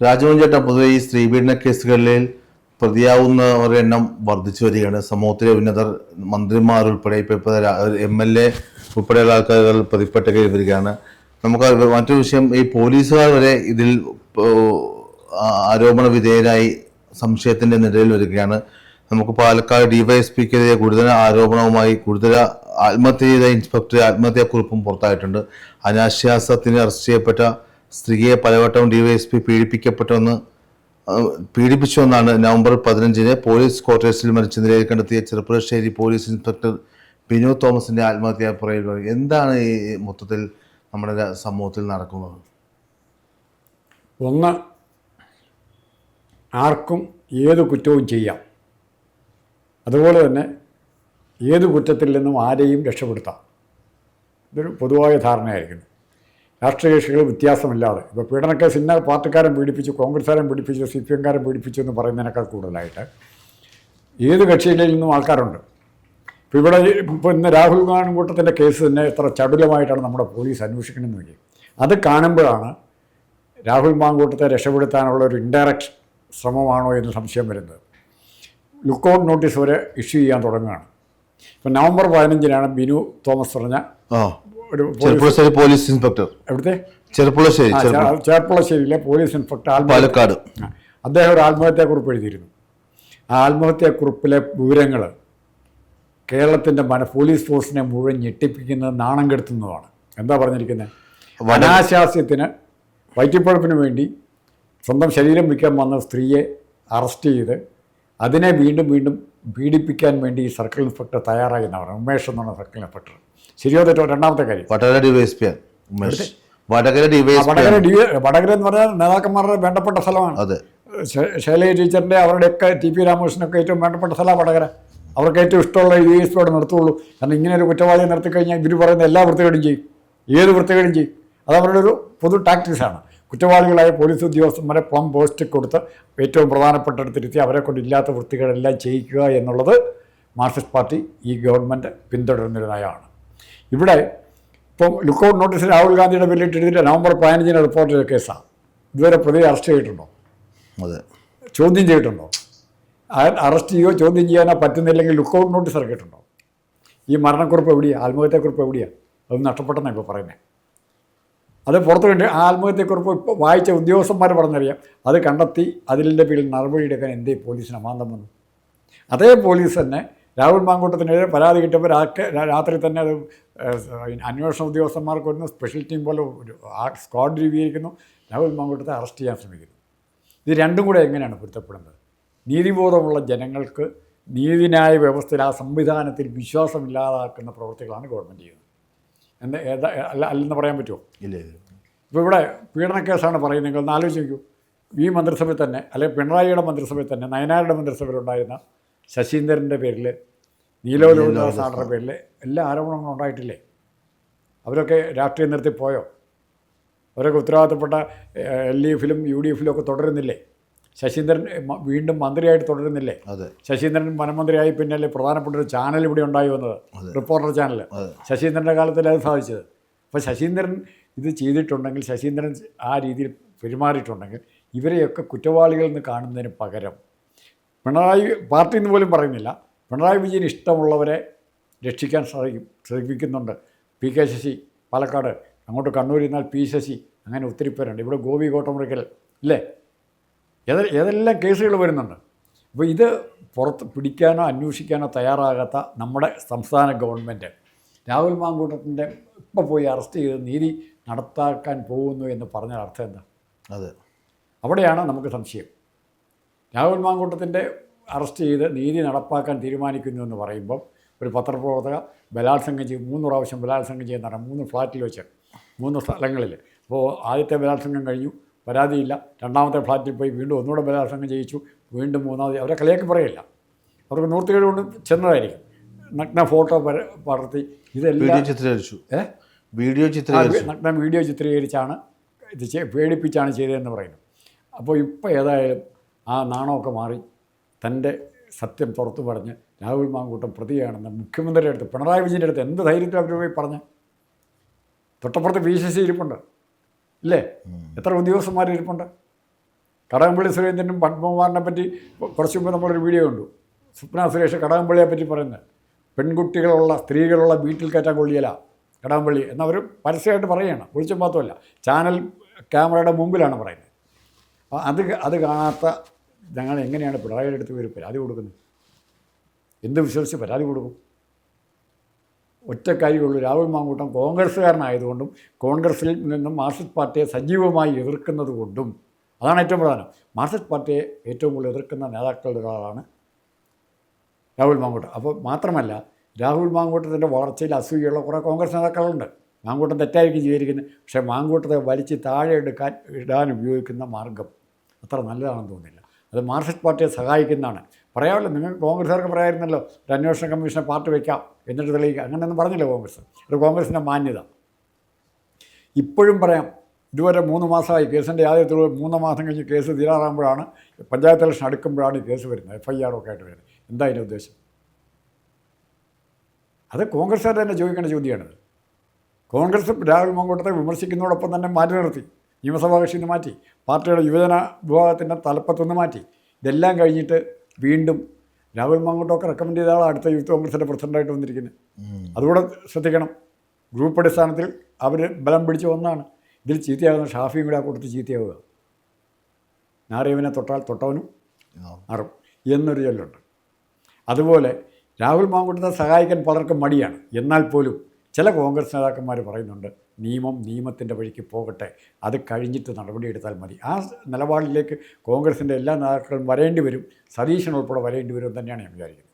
രാജമോഹൻ ചേട്ടൻ പൊതുവെ ഈ സ്ത്രീപീഡന കേസുകളിൽ പ്രതിയാവുന്നവരുടെ എണ്ണം വർദ്ധിച്ചു വരികയാണ്. സമൂഹത്തിലെ ഉന്നതർ മന്ത്രിമാർ ഉൾപ്പെടെ ഇപ്പോൾ എം എൽ എ ഉൾപ്പെടെയുള്ള ആൾക്കാർ പ്രതിപ്പെട്ട കയറി വരികയാണ്. നമുക്ക് മറ്റൊരു വിഷയം ഈ പോലീസുകാർ വരെ ഇതിൽ ആരോപണ വിധേയരായി സംശയത്തിന്റെ നിലയിൽ വരികയാണ്. നമുക്ക് പാലക്കാട് ഡിവൈഎസ്പിക്കെതിരെ ഗുരുതര ആരോപണവുമായി ഗുരുതര ആത്മഹത്യ ചെയ്ത ഇൻസ്പെക്ടർ ആത്മഹത്യാക്കുറിപ്പും പുറത്തായിട്ടുണ്ട്. അനാശ്വാസത്തിന് അറസ്റ്റ് ചെയ്യപ്പെട്ട സ്ത്രീയെ പലവട്ടം ഡിവൈഎസ്പി പീഡിപ്പിക്കപ്പെട്ടുവെന്ന് പീഡിപ്പിച്ചുവെന്നാണ് നവംബർ പതിനഞ്ചിന് പോലീസ് ക്വാർട്ടേഴ്സിൽ മരിച്ച നിലയിൽ കണ്ടെത്തിയ ചെറുപ്പുളശ്ശേരി പോലീസ് ഇൻസ്പെക്ടർ ബിനു തോമസിന്റെ ആത്മഹത്യ പറയുക എന്താണ് ഈ മൊത്തത്തിൽ നമ്മുടെ സമൂഹത്തിൽ നടക്കുന്നത്? ഒന്ന് ആർക്കും ഏത് കുറ്റവും ചെയ്യാം. അതുപോലെ തന്നെ ഏത് കുറ്റത്തിൽ നിന്നും ആരെയും രക്ഷപ്പെടുത്താം. ഇതൊരു പൊതുവായ ധാരണയായിരിക്കുന്നു. രാഷ്ട്രീയ കക്ഷികൾ വ്യത്യാസമില്ലാതെ ഇപ്പോൾ പീഡനക്കേസ് ഇന്ന പാർട്ടിക്കാരൻ പീഡിപ്പിച്ചു കോൺഗ്രസ്സുകാരൻ പീഡിപ്പിച്ചു സി പി എംകാരൻ പീഡിപ്പിച്ചു എന്ന് പറയുന്നതിനേക്കാൾ കൂടുതലായിട്ട് ഏത് കക്ഷിയിൽ നിന്നും ആൾക്കാരുണ്ട്. ഇപ്പോൾ ഇവിടെ ഇപ്പോൾ ഇന്ന് രാഹുൽ ഗാന്ധി കേസ് തന്നെ എത്ര ചടുലമായിട്ടാണ് നമ്മുടെ പോലീസ് അന്വേഷിക്കണമെന്ന് നോക്കി അത് കാണുമ്പോഴാണ് രാഹുൽ മാങ്കൂട്ടത്തെ രക്ഷപ്പെടുത്താനുള്ള ഒരു ഇൻഡയറക്റ്റ് ശ്രമമാണോ എന്ന് സംശയം വരുന്നത്. ലുക്കൗട്ട് നോട്ടീസ് വരെ ഇഷ്യൂ ചെയ്യാൻ തുടങ്ങുകയാണ്. ഇപ്പം നവംബർ പതിനഞ്ചിനാണ് ബിനു തോമസ് പറഞ്ഞ ഒരു പോലീസ് ചെറുപ്പുളശ്ശേരി പോലീസ് ഇൻസ്പെക്ടർ. എവിടുത്തെ? ചെറുപ്പുളശ്ശേരി ചെറുപ്പുളശ്ശേരിയിലെ പോലീസ് ഇൻസ്പെക്ടർ പാലക്കാട്. അദ്ദേഹം ഒരു ആത്മഹത്യാക്കുറിപ്പ് എഴുതിയിരുന്നു. ആ ആത്മഹത്യാക്കുറിപ്പിലെ വിവരങ്ങൾ കേരളത്തിന്റെ മന പോലീസ് ഫോഴ്സിനെ മുഴുവൻ ഞെട്ടിപ്പിക്കുന്നത് നാണം കെടുത്തുന്നതാണ്. എന്താ പറഞ്ഞിരിക്കുന്നത് വനാശാസ്യത്തിന് വയറ്റിപ്പഴപ്പിന് വേണ്ടി സ്വന്തം ശരീരം വിൽക്കാൻ വന്ന സ്ത്രീയെ അറസ്റ്റ് ചെയ്ത് അതിനെ വീണ്ടും വീണ്ടും പീഡിപ്പിക്കാൻ വേണ്ടി ഈ സർക്കിൾ ഇൻസ്പെക്ടർ തയ്യാറായി എന്നാണ് ഉമേഷ് എന്നാണ് സർക്കിൾ ഇൻസ്പെക്ടർ. ശരിയോ തെറ്റോ രണ്ടാമത്തെ കാര്യം. വടകര ഡിവൈഎസ്പി ഉമേഷ്. വടകര വടകര വടകര എന്ന് പറഞ്ഞാൽ നേതാക്കന്മാരുടെ വേണ്ടപ്പെട്ട സ്ഥലമാണ്. അതെ. ശൈലജ ടീച്ചറിന്റെ അവരുടെയൊക്കെ ടി പി രാമകൃഷ്ണനൊക്കെ ഏറ്റവും വേണ്ടപ്പെട്ട സ്ഥലമാണ് വടകര. അവർക്ക് ഏറ്റവും ഇഷ്ടമുള്ള യു എസ് പിയോടെ നിർത്തുള്ളൂ. കാരണം ഇങ്ങനെ ഒരു കുറ്റവാളിയെ നിർത്തിക്കഴിഞ്ഞാൽ ഇവർ പറയുന്ന എല്ലാ വൃത്തികേടും ചെയ്യും. ഏത് വൃത്തികേടും ചെയ്യും. അത് അവരുടെ ഒരു പൊതു ടാക്ടിക്സാണ് കുറ്റവാളികളായ പോലീസ് ഉദ്യോഗസ്ഥന്മാരെ പ്ലം പോസ്റ്റ് കൊടുത്ത് ഏറ്റവും പ്രധാനപ്പെട്ടിടത്തിരുത്തി അവരെ കൊണ്ട് ഇല്ലാത്ത വൃത്തികേടെല്ലാം ചെയ്യിക്കുക എന്നുള്ളത് മാർക്സിസ്റ്റ് പാർട്ടി ഈ ഗവൺമെന്റ് പിന്തുടരുന്നൊരു നയമാണ്. ഇവിടെ ഇപ്പം ലുക്കൗട്ട് നോട്ടീസ് രാഹുൽ ഗാന്ധിയുടെ പേരിലിട്ട് നവംബർ പതിനഞ്ചിന് റിപ്പോർട്ട് ചെയ്ത കേസാണ് ഇതുവരെ പ്രതി അറസ്റ്റ് ചെയ്തിട്ടുണ്ടോ? അതെ. ചോദ്യം ചെയ്തിട്ടുണ്ടോ? അറസ്റ്റ് ചെയ്യുകയോ ചോദ്യം ചെയ്യാനോ പറ്റുന്നില്ലെങ്കിൽ ലുക്കൗട്ട് നോട്ടീസ് ഇറക്കിയിട്ടുണ്ടോ? ഈ മരണക്കുറിപ്പ് എവിടെയാണ് ആത്മഹത്യാക്കുറിപ്പ് എവിടെയാണ് അത് നഷ്ടപ്പെട്ടെന്നാണ് ഇപ്പോൾ പറയുന്നത് അത് പുറത്തു കണ്ട് ആ ആത്മഹത്യക്കുറിപ്പ് വായിച്ച ഉദ്യോഗസ്ഥന്മാർ പറഞ്ഞറിയാം. അത് കണ്ടെത്തി അതിന്റെ പേരിൽ നടപടിയെടുക്കാൻ എന്തേ പോലീസിന് അമാന്തം വന്നു. അതേ പോലീസ് തന്നെ രാഹുൽ മാങ്കൂട്ടത്തിനെതിരെ പരാതി കിട്ടിയപ്പോൾ രാത്രി രാത്രി തന്നെ അത് അന്വേഷണ ഉദ്യോഗസ്ഥന്മാർക്ക് വരുന്നു സ്പെഷ്യൽ ടീം പോലെ ഒരു സ്ക്വാഡ് രൂപീകരിക്കുന്നു. രാഹുൽ മാങ്കൂട്ടത്തെ അറസ്റ്റ് ചെയ്യാൻ ശ്രമിക്കുന്നു. ഇത് രണ്ടും കൂടെ എങ്ങനെയാണ് പൊരുത്തപ്പെടുന്നത്? നീതിബോധമുള്ള ജനങ്ങൾക്ക് നീതിന്യായ വ്യവസ്ഥയിൽ ആ സംവിധാനത്തിൽ വിശ്വാസമില്ലാതാക്കുന്ന പ്രവൃത്തികളാണ് ഗവൺമെന്റ് ചെയ്യുന്നത്. ഏതാ അല്ല അല്ലെന്ന് പറയാൻ പറ്റുമോ? ഇല്ല ഇപ്പോൾ ഇവിടെ പീഡനക്കേസാണ് പറയുന്നതെങ്കിൽ ഒന്ന് ആലോചിച്ച് നോക്കൂ ഈ മന്ത്രിസഭയിൽ തന്നെ അല്ലെങ്കിൽ പിണറായിയുടെ മന്ത്രിസഭയിൽ തന്നെ നയനാരുടെ മന്ത്രിസഭയിലുണ്ടായിരുന്ന ശശീന്ദ്രന്റെ പേരിൽ നീലോലോദാസാറിന്റെ ആളുടെ പേരിൽ എല്ലാ ആരോപണങ്ങളും ഉണ്ടായിട്ടില്ലേ? അവരൊക്കെ രാഷ്ട്രീയം നിർത്തി പോയോ? അവരൊക്കെ ഉത്തരവാദിത്തപ്പെട്ട എൽ ഡി എഫിലും യു ഡി എഫിലും ഒക്കെ തുടരുന്നില്ലേ? ശശീന്ദ്രൻ വീണ്ടും മന്ത്രിയായിട്ട് തുടരുന്നില്ലേ? ശശീന്ദ്രൻ വനമന്ത്രിയായി പിന്നല്ലേ പ്രധാനപ്പെട്ട ഒരു ചാനൽ ഇവിടെ ഉണ്ടായി വന്നത്. റിപ്പോർട്ടർ ചാനൽ ശശീന്ദ്രന്റെ കാലത്തല്ലേ അത് സാധിച്ചത്? അപ്പോൾ ശശീന്ദ്രൻ ഇത് ചെയ്തിട്ടുണ്ടെങ്കിൽ ശശീന്ദ്രൻ ആ രീതിയിൽ പെരുമാറിയിട്ടുണ്ടെങ്കിൽ ഇവരെയൊക്കെ കുറ്റവാളികളിൽ നിന്ന് കാണുന്നതിന് പകരം പിണറായി പാർട്ടി എന്ന് പോലും പറയുന്നില്ല. പിണറായി വിജയൻ ഇഷ്ടമുള്ളവരെ രക്ഷിക്കാൻ ശ്രമിക്കും ശ്രമിക്കുന്നുണ്ട് പി കെ ശശി പാലക്കാട് അങ്ങോട്ട് കണ്ണൂരിൽ നിന്നാൽ പി ശശി അങ്ങനെ ഒത്തിരി പേരുണ്ട്. ഇവിടെ ഗോപി കോട്ടമുറിക്കൽ ഇല്ലേ? ഏത ഏതെല്ലാം കേസുകൾ വരുന്നുണ്ട്? അപ്പോൾ ഇത് പുറത്ത് പിടിക്കാനോ അന്വേഷിക്കാനോ തയ്യാറാകാത്ത നമ്മുടെ സംസ്ഥാന ഗവൺമെന്റ് രാഹുൽ മാങ്കൂട്ടത്തിന്റെ ഇപ്പം പോയി അറസ്റ്റ് ചെയ്ത് നീതി നടത്താക്കാൻ പോകുന്നു എന്ന് പറഞ്ഞ അർത്ഥം എന്താ? അതെ. അവിടെയാണ് നമുക്ക് സംശയം. രാഹുൽ മാങ്കൂട്ടത്തിന്റെ അറസ്റ്റ് ചെയ്ത് നീതി നടപ്പാക്കാൻ തീരുമാനിക്കുന്നു എന്ന് പറയുമ്പോൾ ഒരു പത്രപ്രവർത്തക ബലാത്സംഗം ചെയ്യും മൂന്ന് പ്രാവശ്യം ബലാത്സംഗം ചെയ്യുന്നതാണ് മൂന്ന് ഫ്ലാറ്റിൽ വെച്ച് മൂന്ന് സ്ഥലങ്ങളിൽ. അപ്പോൾ ആദ്യത്തെ ബലാത്സംഗം കഴിഞ്ഞു. പരാതിയില്ല. രണ്ടാമത്തെ ഫ്ലാറ്റിൽ പോയി വീണ്ടും ഒന്നുകൂടെ ബലാത്സംഗം ചെയ്യിച്ചു. വീണ്ടും മൂന്നാമത് അവരെ കളിയാക്കി പറയില്ല. അവർക്ക് നൂർത്തികേട് കൊണ്ട് ചെന്നതായിരിക്കും. നഗ്ന ഫോട്ടോ പടർത്തി ഇതെല്ലാം ചിത്രീകരിച്ചു. ഏ? വീഡിയോ ചിത്രീകരിച്ചു. നഗ്ന വീഡിയോ ചിത്രീകരിച്ചാണ് ഇത് പേടിപ്പിച്ചാണ് ചെയ്തതെന്ന് പറയുന്നു. അപ്പോൾ ഇപ്പോൾ ഏതായാലും ആ നാണമൊക്കെ മാറി തന്റെ സത്യം പുറത്തു പറഞ്ഞ് രാഹുൽ മാങ്കൂട്ടം പ്രതിയാണെന്ന് മുഖ്യമന്ത്രിയുടെ അടുത്ത് പിണറായി വിജയന്റെ അടുത്ത് എന്ത് ധൈര്യത്തിൽ അവർ പോയി പറഞ്ഞ്? തൊട്ടപ്പുറത്ത് പി സി സി ഇരിപ്പുണ്ട്. ഇല്ലേ? എത്ര ഉദ്യോഗസ്ഥന്മാർ ഇരിപ്പുണ്ട്? കടകംപള്ളി സുരേന്ദ്രനും പത്മകുമാറിനെ പറ്റി കുറച്ച് മുമ്പ് നമ്മളൊരു വീഡിയോ കണ്ടു. സ്വപ്ന സുരേഷ് കടകംപള്ളിയെ പറ്റി പറയുന്നത്. പെൺകുട്ടികളുള്ള സ്ത്രീകളുള്ള വീട്ടിൽ കയറ്റാൻ കൊള്ളിയല കടകംപള്ളി എന്നവർ പരസ്യമായിട്ട് പറയുകയാണ്. ഒളിച്ചും മാത്രമല്ല ചാനൽ ക്യാമറയുടെ മുമ്പിലാണ് പറയുന്നത്. അപ്പോൾ അത് അത് കാണാത്ത ഞങ്ങൾ എങ്ങനെയാണ് പിണറായിയുടെ അടുത്ത് ഒരു പരാതി കൊടുക്കുന്നത്? എന്ത് വിശ്വസിച്ച് പരാതി കൊടുക്കും? ഒറ്റ കാര്യമുള്ളൂ രാഹുൽ മാങ്കൂട്ടം കോൺഗ്രസ്സുകാരനായതുകൊണ്ടും കോൺഗ്രസ്സിൽ നിന്നും മാർക്സിസ്റ്റ് പാർട്ടിയെ സജീവമായി എതിർക്കുന്നത് കൊണ്ടും അതാണ് ഏറ്റവും പ്രധാനം. മാർക്സിസ്റ്റ് പാർട്ടിയെ ഏറ്റവും കൂടുതൽ എതിർക്കുന്ന നേതാക്കളുടെ ഒരാളാണ് രാഹുൽ മാങ്കൂട്ടം. അപ്പോൾ മാത്രമല്ല രാഹുൽ മാങ്കൂട്ടത്തിന്റെ വളർച്ചയിൽ അസൂയുള്ള കുറേ കോൺഗ്രസ് നേതാക്കളുണ്ട്. മാങ്കൂട്ടം തെറ്റായിരിക്കും ചെയ്തിരിക്കുന്നത്. പക്ഷേ മാങ്കൂട്ടത്തെ വലിച്ച് താഴെ എടുക്കാൻ ഇടാൻ ഉപയോഗിക്കുന്ന മാർഗം അത്ര നല്ലതാണെന്ന് തോന്നുന്നില്ല. അത് മാർക്സിസ്റ്റ് പാർട്ടിയെ സഹായിക്കുന്നതാണ്. പറയാമല്ലോ നിങ്ങൾ കോൺഗ്രസ്സുകാർക്ക് പറയായിരുന്നല്ലോ ഒരു അന്വേഷണ കമ്മീഷനെ പാർട്ടി വയ്ക്കാം എന്നിട്ട് തെളിയിക്കുക അങ്ങനെയൊന്നും പറഞ്ഞില്ല കോൺഗ്രസ് അത് കോൺഗ്രസിന്റെ മാന്യത. ഇപ്പോഴും പറയാം ഇതുവരെ മൂന്ന് മാസമായി കേസിന്റെ തെളിവ് മൂന്ന് മാസം കഴിഞ്ഞ് കേസ് തീരാറാകുമ്പോഴാണ് പഞ്ചായത്ത് ഇലക്ഷൻ അടുക്കുമ്പോഴാണ് ഈ കേസ് വരുന്നത് എഫ് ഐ ആറൊക്കെ ആയിട്ട് വരുന്നത്. എന്താ അതിന്റെ ഉദ്ദേശം? അത് കോൺഗ്രസ്സുകാർ തന്നെ ചോദിക്കേണ്ട ചോദ്യമാണിത്. കോൺഗ്രസ് രാഹുൽ മങ്കോട്ടത്തെ വിമർശിക്കുന്നതോടൊപ്പം തന്നെ മാറ്റി നിർത്തി. നിയമസഭാ കക്ഷിയിൽ നിന്ന് മാറ്റി പാർട്ടിയുടെ യുവജന വിഭാഗത്തിന്റെ തലപ്പത്തുനിന്ന് മാറ്റി. ഇതെല്ലാം കഴിഞ്ഞിട്ട് വീണ്ടും രാഹുൽ മാങ്കോട്ടൊക്കെ റെക്കമെൻഡ് ചെയ്ത ആളാണ് അടുത്ത യൂത്ത് കോൺഗ്രസിന്റെ പ്രസിഡന്റായിട്ട് വന്നിരിക്കുന്നത്. അതുകൂടെ ശ്രദ്ധിക്കണം ഗ്രൂപ്പ് അടിസ്ഥാനത്തിൽ അവർ ബലം പിടിച്ച് വന്നാണ് ഇതിൽ ചീത്തയാകുന്ന ഷാഫിയും കൂടെ ആ കൂട്ടത്തിൽ ചീത്തയാവുക. നാറിയവനെ തൊട്ടാൽ തൊട്ടവനും അറും എന്നൊരു ചൊല്ലുണ്ട്. അതുപോലെ രാഹുൽ മാങ്കുട്ടിനെ സഹായിക്കാൻ പലർക്കും മടിയാണ്. എന്നാൽ പോലും ചില കോൺഗ്രസ് നേതാക്കന്മാർ പറയുന്നുണ്ട് നിയമം നിയമത്തിന്റെ വഴിക്ക് പോകട്ടെ അത് കഴിഞ്ഞിട്ട് നടപടിയെടുത്താൽ മതി. ആ നിലപാടിലേക്ക് കോൺഗ്രസിന്റെ എല്ലാ നേതാക്കളും വരേണ്ടി വരും സതീശൻ ഉൾപ്പെടെ വരേണ്ടി വരും തന്നെയാണ് ഞാൻ വിചാരിക്കുന്നത്.